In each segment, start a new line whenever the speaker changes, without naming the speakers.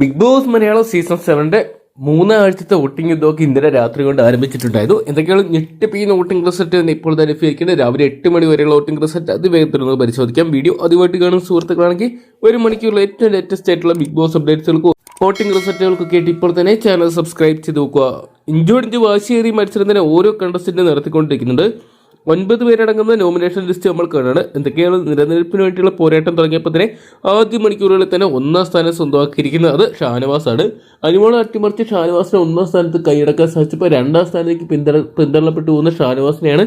Big Boss Malayalam season സെവന്റെ മൂന്നാഴ്ചത്തെ voting യുദ്ധമൊക്കെ ഇന്നലെ രാത്രി കൊണ്ട് ആരംഭിച്ചിട്ടുണ്ടായിരുന്നു. എന്തൊക്കെയാണ് ഞെട്ടിപ്പിക്കുന്ന വോട്ടിംഗ് റിസൾട്ട് എന്ന് ഇപ്പോൾ തന്നെ ലഭ്യമാക്കുന്നത് രാവിലെ എട്ട് മണി വരെയുള്ള വോട്ടിംഗ് റിസൾട്ട് അത് വേഗത്തിൽ നമുക്ക് പരിശോധിക്കാം. വീഡിയോ അതുമായിട്ട് കാണുന്ന സുഹൃത്തുക്കളാണെങ്കിൽ ഒരു മണിക്കൂറിൽ ഏറ്റവും ലേറ്റസ്റ്റ് ആയിട്ടുള്ള ബിഗ് ബോസ് അപ്ഡേറ്റ്സുകൾക്ക് വോട്ടിംഗ് റിസൾട്ടുകൾക്കൊക്കെ ആയിട്ട് ഇപ്പോൾ തന്നെ ചാനൽ സബ്സ്ക്രൈബ് ചെയ്ത് നോക്കുക ഇഞ്ചോടിഞ്ച് വാശിയേറി മത്സരം തന്നെ ഓരോ കണ്ടസ്റ്റന്റ് നടത്തിക്കൊണ്ടിരിക്കുന്നുണ്ട്. ഒൻപത് പേരടങ്ങുന്ന നോമിനേഷൻ ലിസ്റ്റ് നമ്മൾ കാണുകയാണ് എന്തൊക്കെയാണ് നിലനിൽപ്പിന് വേണ്ടിയുള്ള പോരാട്ടം തുടങ്ങിയപ്പോൾ തന്നെ ആദ്യ മണിക്കൂറുകളിൽ തന്നെ ഒന്നാം സ്ഥാനം സ്വന്തമാക്കിയിരിക്കുന്നത് അത് ഷാനവാസാണ്. അനുമോളം അട്ടിമറിച്ച് ഷാനവാസിനെ ഒന്നാം സ്ഥാനത്ത് കൈയടക്കാൻ സാധിച്ചപ്പോൾ രണ്ടാം സ്ഥാനത്തേക്ക് പിന്തള്ള പിന്തള്ളപ്പെട്ടു പോകുന്ന ഷാനവാസിനെയാണ്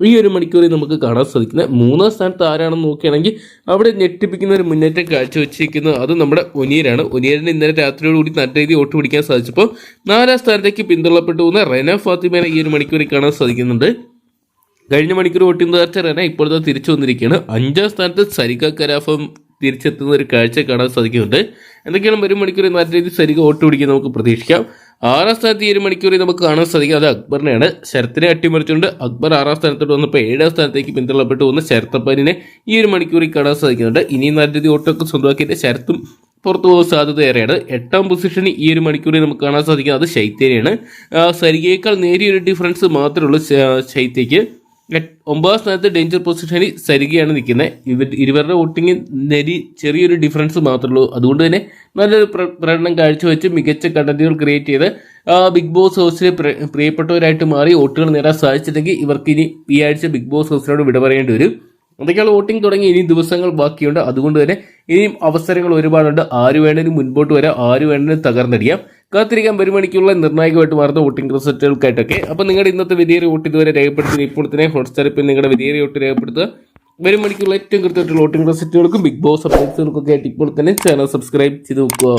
ഈ ഒരു മണിക്കൂറിൽ നമുക്ക് കാണാൻ സാധിക്കുന്നത്. മൂന്നാം സ്ഥാനത്ത് ആരാണെന്ന് നോക്കുകയാണെങ്കിൽ അവിടെ ഞെട്ടിപ്പിക്കുന്ന ഒരു മുന്നേറ്റം കാഴ്ചവെച്ചിരിക്കുന്നത് അത് നമ്മുടെ ഒനിയരാണ് ഒനിയരിന് ഇന്നലെ രാത്രിയോടുകൂടി നല്ല രീതിയിൽ വോട്ട് പിടിക്കാൻ സാധിച്ചപ്പോൾ നാലാം സ്ഥാനത്തേക്ക് പിന്തള്ളപ്പെട്ടു പോകുന്ന റെന ഫാത്തിമേനെ ഈ ഒരു മണിക്കൂറിൽ കാണാൻ സാധിക്കുന്നുണ്ട്. കഴിഞ്ഞ മണിക്കൂർ വോട്ടിംഗ് നേർച്ച റെന ഇപ്പോഴത്തെ തിരിച്ചു വന്നിരിക്കുകയാണ്. അഞ്ചാം സ്ഥാനത്ത് സരിക കരാഫം തിരിച്ചെത്തുന്ന ഒരു കാഴ്ച കാണാൻ സാധിക്കുന്നുണ്ട്. എന്തൊക്കെയാണ് ഒരു മണിക്കൂറിൽ നല്ല രീതിയിൽ സരിക വോട്ട് പിടിക്കാൻ നമുക്ക് പ്രതീക്ഷിക്കാം. ആറാം സ്ഥാനത്ത് ഈ ഒരു മണിക്കൂറിൽ നമുക്ക് കാണാൻ സാധിക്കും. അത് അക്ബറിനെയാണ്. ശരത്തിനെ അട്ടിമറിച്ചുകൊണ്ട് അക്ബർ ആറാം സ്ഥാനത്തോട്ട് വന്നപ്പോൾ ഏഴാം സ്ഥാനത്തേക്ക് പിന്തള്ളപ്പെട്ട് പോകുന്ന ശരത്തപ്പനിനെ ഈ ഒരു മണിക്കൂറിൽ കാണാൻ സാധിക്കുന്നുണ്ട്. ഇനിയും നല്ല രീതിയിൽ വോട്ടൊക്കെ സ്വന്തമാക്കിയിട്ട് ശരത്തും പുറത്തു പോകാൻ സാധ്യത ഏറെയാണ്. എട്ടാം പൊസിഷനിൽ ഈ ഒരു മണിക്കൂറിൽ നമുക്ക് കാണാൻ സാധിക്കുന്നത് അത് ശൈത്യനെയാണ്. സരികയേക്കാൾ നേരിയൊരു ഡിഫറൻസ് മാത്രമേ ഉള്ളൂ ശൈത്യയ്ക്ക് ഒമ്പതാം സ്ഥാനത്ത് ഡേഞ്ചർ പൊസിഷനിൽ സരികയാണ് നിൽക്കുന്നത്. ഇവർ ഇരുവരുടെ വോട്ടിങ്ങിൽ നെരി ചെറിയൊരു ഡിഫറൻസ് മാത്രമേ ഉള്ളൂ അതുകൊണ്ട് തന്നെ നല്ലൊരു പ്ര- പ്രകടനം കാഴ്ചവെച്ച് മികച്ച കണ്ടന്റുകൾ ക്രിയേറ്റ് ചെയ്ത് ബിഗ് ബോസ് ഹൗസിലെ പ്രിയപ്പെട്ടവരായിട്ട് മാറി വോട്ടുകൾ നേടാൻ സാധിച്ചില്ലെങ്കിൽ ഇവർക്ക് ഇനി ഈ ആഴ്ച ബിഗ് ബോസ് ഹൗസിനോട് വിട പറയേണ്ടി വരും. എന്തൊക്കെയാണ് വോട്ടിംഗ് തുടങ്ങി ഇനി ദിവസങ്ങൾ ബാക്കിയുണ്ട്. അതുകൊണ്ട് തന്നെ ഇനിയും അവസരങ്ങൾ ഒരുപാടുണ്ട്. ആര് വേണേലും മുൻപോട്ട് വരാം. ആര് വേണേലും തകർന്നടിയാം. കാത്തിരിക്കാൻ പരിപാടിക്കുള്ള നിർണായകമായിട്ട് മാറുന്ന വോട്ടിംഗ് റിസൾട്ടുകൾക്കായിട്ടൊക്കെ. അപ്പോൾ നിങ്ങളുടെ ഇന്നത്തെ വിധിയേറിയ വോട്ട് ഇതുവരെ രേഖപ്പെടുത്തി ഇപ്പോൾ തന്നെ ഹോട്ട്സ്റ്റാറിപ്പിൽ നിങ്ങളുടെ വിധിയേറിയ വോട്ട് രേഖപ്പെടുത്തുക. വരും ഏറ്റവും കൃത്യമായിട്ടുള്ള വോട്ടിംഗ് റിസൾട്ടുകൾക്കും ബിഗ് ബോസ് അപ്ഡേറ്റ്സുകൾക്കൊക്കെ ആയിട്ട് ഇപ്പോൾ തന്നെ ചാനൽ സബ്സ്ക്രൈബ് ചെയ്ത് നോക്കുക